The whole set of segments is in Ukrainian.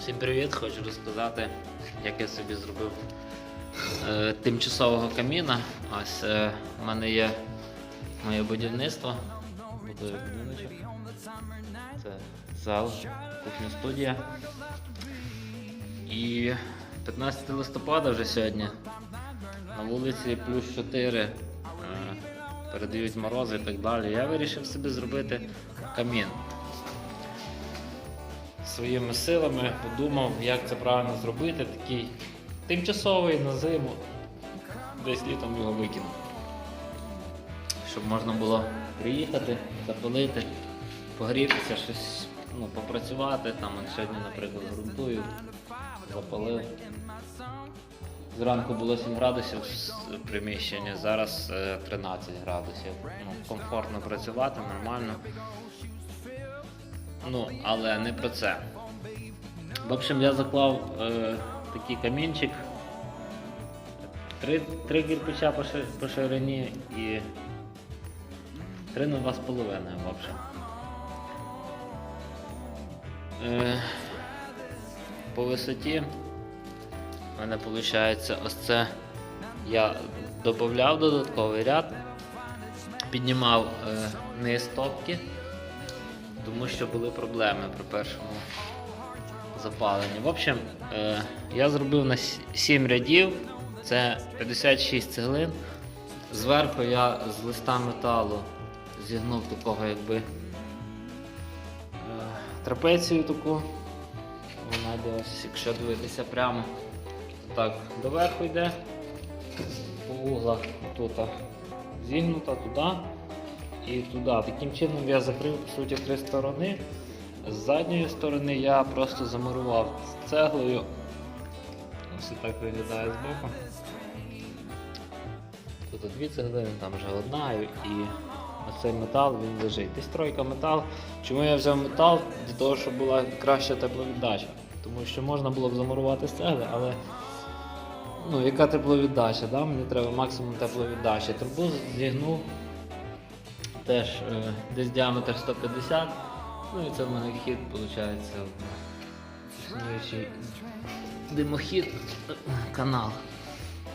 Всім привіт! Хочу розказати, як я собі зробив е, тимчасового каміна. Ось е, в мене є моє будівництво. Будую будиночок. Це зал, кухня студія. І 15 листопада вже сьогодні. На вулиці плюс 4. Е, передають морози і так далі. Я вирішив собі зробити камін своїми силами подумав, як це правильно зробити. Такий тимчасовий на зиму. Десь літом його викину. Щоб можна було приїхати, запалити, погрітися, щось ну, попрацювати. Там сьогодні, наприклад, ґрунтую, запалив. Зранку було 7 градусів в приміщенні, зараз е, 13 градусів. Ну, комфортно працювати, нормально. Ну, але не про це. В общем, я заклав е, такий камінчик. Три, три кирпича по, ши- по ширині і три на два з половиною, в общем. Е, по висоті в мене виходить ось це я додав додатковий ряд, піднімав е, низ топки тому що були проблеми при першому запаленні. В общем, е, я зробив на 7 рядів, це 56 цеглин. Зверху я з листа металу зігнув такого якби е, трапецію таку. Вона ось, якщо дивитися прямо, так доверху йде, по углах тут зігнута туди і туди. Таким чином я закрив по суті три сторони. З задньої сторони я просто замурував цеглою. Ось так виглядає збоку. Тут дві цеглини, там вже одна і оцей метал він лежить. Десь тройка метал. Чому я взяв метал? Для того, щоб була краща тепловіддача. Тому що можна було б замурувати з цегли, але ну, яка тепловіддача? Да? Мені треба максимум тепловіддачі. Трубу зігнув теж е, десь діаметр 150. Ну і це в мене хід, виходить, димохід, канал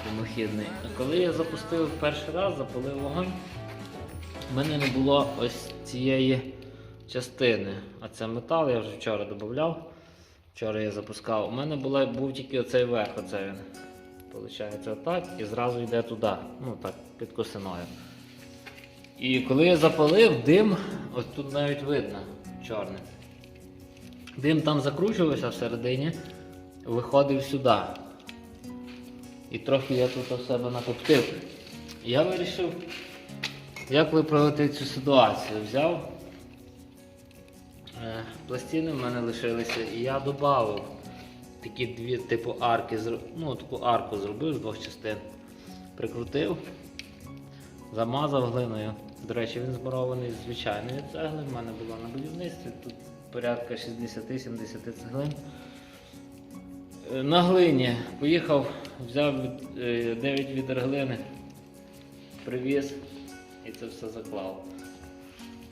димохідний. А коли я запустив перший раз, запалив вогонь, в мене не було ось цієї частини. А це метал, я вже вчора додавав. Вчора я запускав. У мене була, був тільки оцей верх, оце він. Получається отак і зразу йде туди. Ну так, під косиною. І коли я запалив, дим, ось тут навіть видно чорний. Дим там закручувався всередині, виходив сюди. І трохи я тут у себе накоптив. Я вирішив, як виправити цю ситуацію. Взяв е, пластини в мене лишилися, і я додав такі дві типу арки, ну таку арку зробив з двох частин. Прикрутив, замазав глиною. До речі, він змурований з звичайної цегли. В мене було на будівництві. Тут порядка 60-70 цеглин. Е, На глині поїхав, взяв е, 9 відер глини, привіз і це все заклав.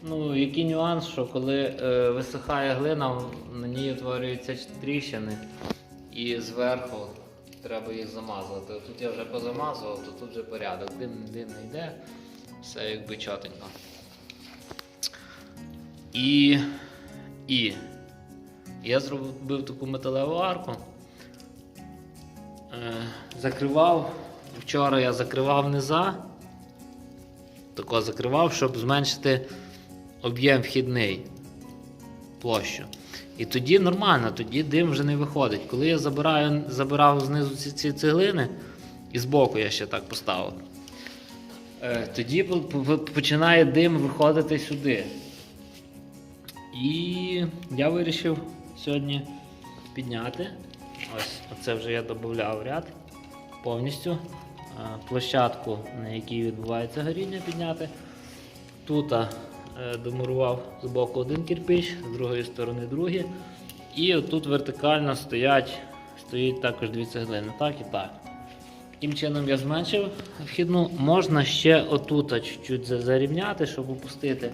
Ну, який нюанс, що коли е, висихає глина, на ній утворюються тріщини і зверху треба їх замазувати. Тут я вже позамазував, то тут вже порядок. Дим, дим не йде, все якби чотенько. І, і я зробив таку металеву арку. Е, закривав. Вчора я закривав низа. Тако закривав, щоб зменшити об'єм вхідний площу. І тоді нормально, тоді дим вже не виходить. Коли я забираю, забирав знизу ці, ці цеглини, і збоку я ще так поставив, тоді по- по- починає дим виходити сюди. І я вирішив сьогодні підняти. Ось оце вже я додав ряд повністю. Е, Площадку, на якій відбувається горіння, підняти. Тут е, домурував з боку один кирпич, з другої сторони другий. І отут вертикально стоять, стоїть також дві цеглини, так і так. Таким чином я зменшив вхідну. Можна ще отут чуть-чуть за- зарівняти, щоб опустити.